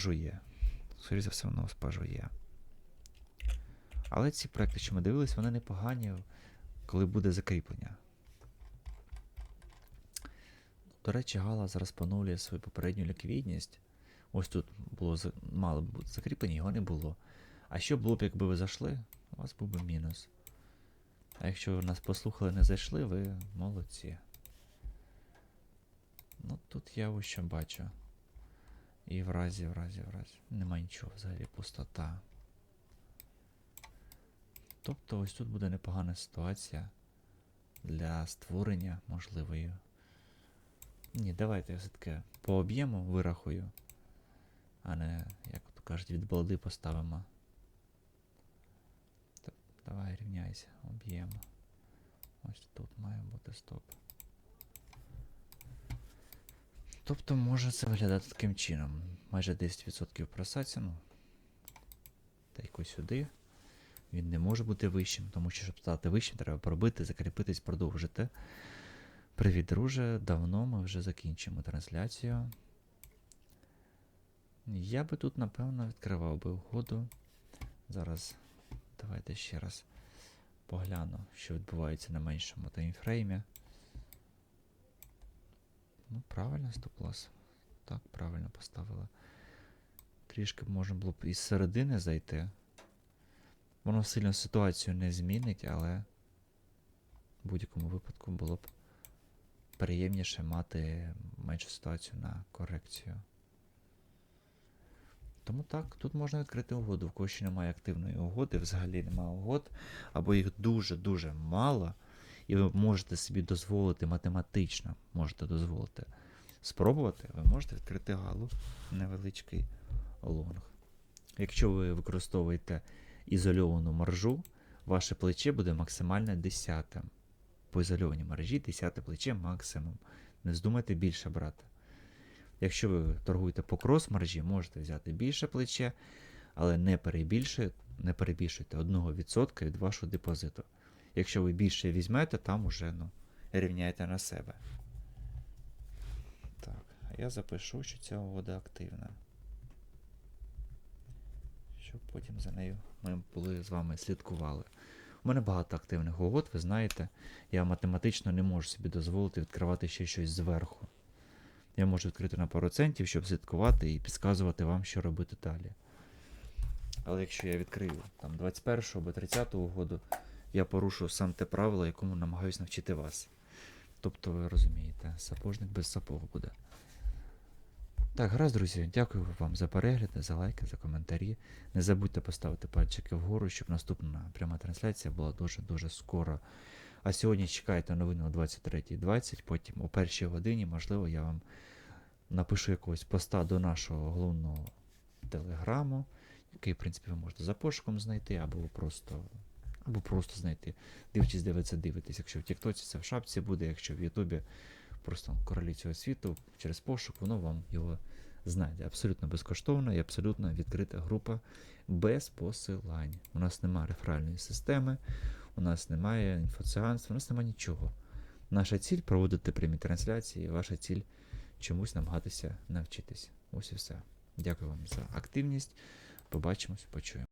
спожує. Скоріше за все, воно спожує. Але ці проекти, що ми дивились, вони непогані, коли буде закріплення. До речі, Гала зараз поновлює свою попередню ліквідність. Ось тут було мало бути закріплення, його не було. А що було б, якби ви зайшли, у вас був би мінус. А якщо ви нас послухали, не зайшли, ви молодці. Ну тут я ось що бачу. І в разі, в разі, в разі. Нема нічого взагалі, пустота. Тобто ось тут буде непогана ситуація для створення можливої. Ні, давайте я все-таки по об'єму вирахую, а не, як то кажуть, від балди поставимо. Давай рівняйся, об'єм. Ось тут має бути стоп. Тобто може це виглядати таким чином. Майже 10% просаться, ну. Та якось сюди. Він не може бути вищим, тому що, щоб стати вищим, треба пробити, закріпитись, продовжити. Привіт, друже. Давно ми вже закінчимо трансляцію. Я би тут, напевно, відкривав би угоду. Зараз давайте ще раз погляну, що відбувається на меншому таймфреймі. Ну, правильно, стоп-лосс. Так, правильно поставила. Трішки можна було б із середини зайти. Воно сильно ситуацію не змінить, але в будь-якому випадку було б приємніше мати меншу ситуацію на корекцію. Тому так, тут можна відкрити угоду. В кого немає активної угоди, взагалі немає угод, або їх дуже-дуже мало, і ви можете собі дозволити математично, можете дозволити спробувати, ви можете відкрити галу невеличкий лонг. Якщо ви використовуєте ізольовану маржу, ваше плече буде максимально 10. По ізольованій мережі 10 плече максимум. Не здумайте більше брати. Якщо ви торгуєте по крос-маржі, можете взяти більше плече, але не перебільшуйте, не перебільшуйте 1% від вашого депозиту. Якщо ви більше візьмете, там уже ну, рівняйте на себе. Так, а я запишу, що ця угода активна. Щоб потім за нею ми були з вами слідкували. У мене багато активних угод, ви знаєте, я математично не можу собі дозволити відкривати ще щось зверху. Я можу відкрити на пару центів, щоб слідкувати і підказувати вам, що робити далі. Але якщо я відкрию там 21 або 30 угоду, я порушу сам те правило, якому намагаюся навчити вас. Тобто, ви розумієте, сапожник без сапог буде. Так, гаразд, друзі, дякую вам за перегляд, за лайки, за коментарі. Не забудьте поставити пальчики вгору, щоб наступна пряма трансляція була дуже-дуже скоро. А сьогодні чекайте новини о 23.20, потім о першій годині, можливо, я вам напишу якогось поста до нашого головного телеграму, який, в принципі, ви можете за пошуком знайти, або просто, або просто знайти. Дивлячись, де ви це дивитесь. Якщо в Тіктоці це в шапці буде, якщо в Ютубі просто королі цього світу через пошук, воно вам його знайде. Абсолютно безкоштовна і абсолютно відкрита група без посилань. У нас немає реферальної системи, у нас немає інфоціанства, у нас немає нічого. Наша ціль проводити прямі трансляції, ваша ціль чомусь намагатися навчитись. Ось і все. Дякую вам за активність. Побачимось, почуємо.